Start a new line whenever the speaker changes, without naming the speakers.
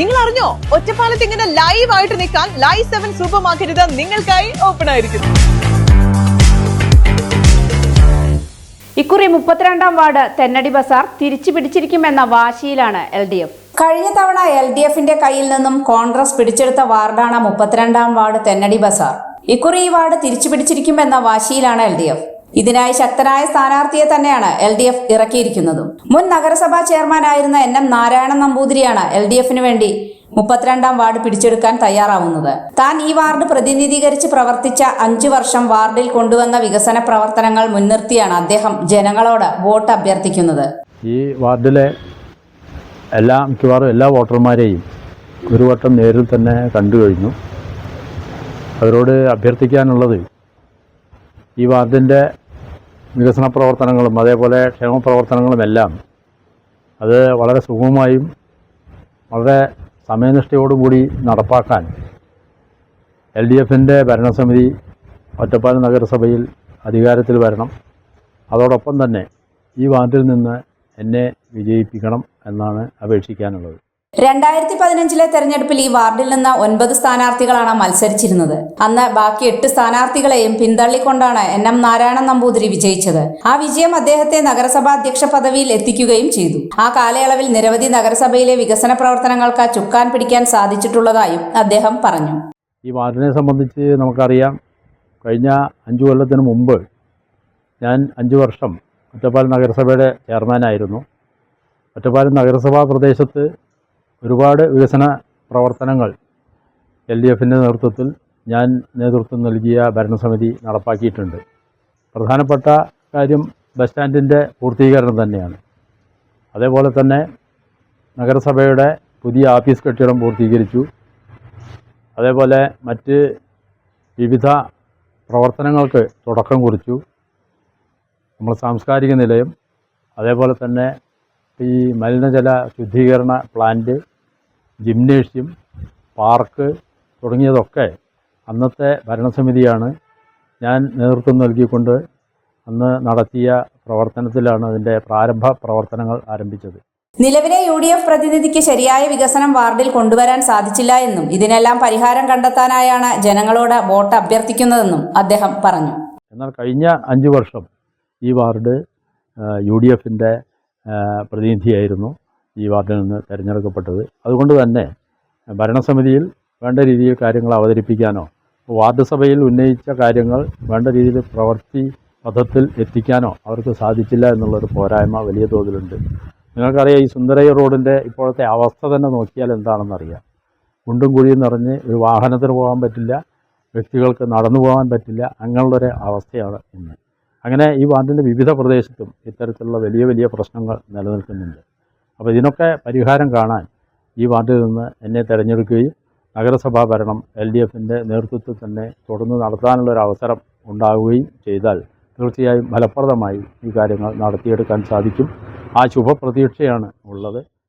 നിങ്ങൾ അറിഞ്ഞോ ഒറ്റപ്പാലത്ത് ഇങ്ങനെ ലൈവ് ആയിട്ട് നിൽക്കാൻ ലൈവ് സെവൻ സൂപ്പർ മാർക്കറ്റ് നിങ്ങൾക്കായി ഓപ്പൺ ആയിരിക്കുന്നു.
ഇക്കുറി മുപ്പത്തിരണ്ടാം വാർഡ് തെന്നടി ബസാർ തിരിച്ചു പിടിച്ചിരിക്കുമെന്ന വാശിയിലാണ് എൽ ഡി എഫ്
കഴിഞ്ഞ തവണ എൽ ഡി എഫിന്റെ കയ്യിൽ നിന്നും കോൺഗ്രസ് പിടിച്ചെടുത്ത വാർഡാണ് മുപ്പത്തിരണ്ടാം വാർഡ് തെന്നടി ബസാർ. ഇക്കുറി ഈ വാർഡ് തിരിച്ചു പിടിച്ചിരിക്കുമെന്ന വാശിയിലാണ് എൽ ഡി എഫ് ഇതിനായി ശക്തനായ സ്ഥാനാർത്ഥിയെ തന്നെയാണ് എൽ ഡി എഫ് ഇറക്കിയിരിക്കുന്നതും. മുൻ നഗരസഭാ ചെയർമാനായിരുന്ന എൻ എം നാരായണൻ നമ്പൂതിരിയാണ് എൽ ഡി എഫിന് വേണ്ടി മുപ്പത്തിരണ്ടാം വാർഡ് പിടിച്ചെടുക്കാൻ തയ്യാറാവുന്നത്. താൻ ഈ വാർഡ് പ്രതിനിധീകരിച്ച് പ്രവർത്തിച്ച അഞ്ചു വർഷം വാർഡിൽ കൊണ്ടുവന്ന വികസന പ്രവർത്തനങ്ങൾ മുൻനിർത്തിയാണ് അദ്ദേഹം ജനങ്ങളോട് വോട്ട് അഭ്യർത്ഥിക്കുന്നത്.
ഈ വാർഡിലെ എല്ലാ മിക്കവാറും എല്ലാ വോട്ടർമാരെയും ഒരു വട്ടം നേരിൽ തന്നെ കണ്ടു കഴിഞ്ഞു അവരോട് അഭ്യർത്ഥിക്കാനുള്ളത് ഈ വാർഡിന്റെ വികസന പ്രവർത്തനങ്ങളും അതേപോലെ ക്ഷേമ പ്രവർത്തനങ്ങളും എല്ലാം അത് വളരെ സുഗമമായും വളരെ സമയനിഷ്ഠയോടുകൂടി നടപ്പാക്കാൻ എൽ ഡി എഫിന്റെ ഭരണസമിതി ഒറ്റപ്പാലം നഗരസഭയിൽ അധികാരത്തിൽ വരണം. അതോടൊപ്പം തന്നെ ഈ വാർഡിൽ നിന്ന് എന്നെ വിജയിപ്പിക്കണം എന്നാണ് അപേക്ഷിക്കാനുള്ളത്.
രണ്ടായിരത്തി പതിനഞ്ചിലെ തെരഞ്ഞെടുപ്പിൽ ഈ വാർഡിൽ നിന്ന് ഒൻപത് സ്ഥാനാർത്ഥികളാണ് മത്സരിച്ചിരുന്നത്. അന്ന് ബാക്കി എട്ട് സ്ഥാനാർത്ഥികളെയും പിന്തള്ളിക്കൊണ്ടാണ് എൻ എം നാരായണൻ നമ്പൂതിരി വിജയിച്ചത്. ആ വിജയം അദ്ദേഹത്തെ നഗരസഭാ അധ്യക്ഷ പദവിയിൽ എത്തിക്കുകയും ചെയ്തു. ആ കാലയളവിൽ നിരവധി നഗരസഭയിലെ വികസന പ്രവർത്തനങ്ങൾക്ക് ചുക്കാൻ പിടിക്കാൻ സാധിച്ചിട്ടുള്ളതായും അദ്ദേഹം പറഞ്ഞു.
ഈ വാർഡിനെ സംബന്ധിച്ച് നമുക്കറിയാം കഴിഞ്ഞ അഞ്ചു കൊല്ലത്തിന് മുമ്പ് ഞാൻ അഞ്ചു വർഷം ഒറ്റപ്പാലം നഗരസഭയുടെ ചെയർമാനായിരുന്നു. ഒറ്റപ്പാലം നഗരസഭാ പ്രദേശത്ത് ഒരുപാട് വികസന പ്രവർത്തനങ്ങൾ എൽ ഡി എഫിന്റെ നേതൃത്വത്തിൽ ഞാൻ നേതൃത്വം നൽകിയ ഭരണസമിതി നടപ്പാക്കിയിട്ടുണ്ട്. പ്രധാനപ്പെട്ട കാര്യം ബസ് സ്റ്റാൻഡിന്റെ പൂർത്തീകരണം തന്നെയാണ്. അതേപോലെ തന്നെ നഗരസഭയുടെ പുതിയ ഓഫീസ് കെട്ടിടം പൂർത്തീകരിച്ചു. അതേപോലെ മറ്റ് വിവിധ പ്രവർത്തനങ്ങൾക്ക് തുടക്കം കുറിച്ചു. നമ്മൾ സാംസ്കാരിക നിലയം അതേപോലെ തന്നെ ഈ മലിനജല ശുദ്ധീകരണ പ്ലാന്റ് ജിംനേഷ്യം പാർക്ക് തുടങ്ങിയതൊക്കെ അന്നത്തെ ഭരണസമിതിയാണ് ഞാൻ നേതൃത്വം നൽകിക്കൊണ്ട് അന്ന് നടത്തിയ പ്രവർത്തനത്തിലാണ് അതിന്റെ പ്രാരംഭ പ്രവർത്തനങ്ങൾ ആരംഭിച്ചത്.
നിലവിലെ യു ഡി എഫ് പ്രതിനിധിക്ക് ശരിയായ വികസനം വാർഡിൽ കൊണ്ടുവരാൻ സാധിച്ചില്ല എന്നും ഇതിനെല്ലാം പരിഹാരം കണ്ടെത്താനായാണ് ജനങ്ങളോട് വോട്ട് അഭ്യർത്ഥിക്കുന്നതെന്നും അദ്ദേഹം പറഞ്ഞു.
എന്നാൽ കഴിഞ്ഞ അഞ്ച് വർഷം ഈ വാർഡ് യു ഡി എഫിന്റെ പ്രതിനിധിയായിരുന്നു. ഈ വാർഡിൽ നിന്ന് തിരഞ്ഞെടുക്കപ്പെട്ടത്. അതുകൊണ്ട് തന്നെ ഭരണസമിതിയിൽ വേണ്ട രീതിയിൽ കാര്യങ്ങൾ അവതരിപ്പിക്കാനോ വാർഡ് സഭയിൽ ഉന്നയിച്ച കാര്യങ്ങൾ വേണ്ട രീതിയിൽ പ്രവർത്തി പഥത്തിൽ എത്തിക്കാനോ അവർക്ക് സാധിച്ചില്ല എന്നുള്ളൊരു പോരായ്മ വലിയ തോതിലുണ്ട്. നിങ്ങൾക്കറിയാം ഈ സുന്ദരയ്യ റോഡിന്റെ ഇപ്പോഴത്തെ അവസ്ഥ തന്നെ നോക്കിയാൽ എന്താണെന്നറിയാം. കുണ്ടും കുഴിയും നിറഞ്ഞ് ഒരു വാഹനത്തിന് പോകാൻ പറ്റില്ല വ്യക്തികൾക്ക് നടന്നു പോകാൻ പറ്റില്ല അങ്ങനെയുള്ളൊരു അവസ്ഥയാണ് ഇന്ന്. അങ്ങനെ ഈ വാർഡിന്റെ വിവിധ പ്രദേശത്തും ഇത്തരത്തിലുള്ള വലിയ വലിയ പ്രശ്നങ്ങൾ നിലനിൽക്കുന്നുണ്ട്. അപ്പോൾ ഇതിനൊക്കെ പരിഹാരം കാണാൻ ഈ വാർഡിൽ നിന്ന് എന്നെ തിരഞ്ഞെടുക്കുകയും നഗരസഭാ ഭരണം എൽ ഡി എഫിന്റെ നേതൃത്വത്തിൽ തന്നെ തുടർന്ന് നടത്താനുള്ള ഒരു അവസരം ഉണ്ടാവുകയും ചെയ്താൽ തീർച്ചയായും ഫലപ്രദമായി ഈ കാര്യങ്ങൾ നടത്തിയെടുക്കാൻ സാധിക്കും. ആ ശുഭപ്രതീക്ഷയാണ് ഉള്ളത്.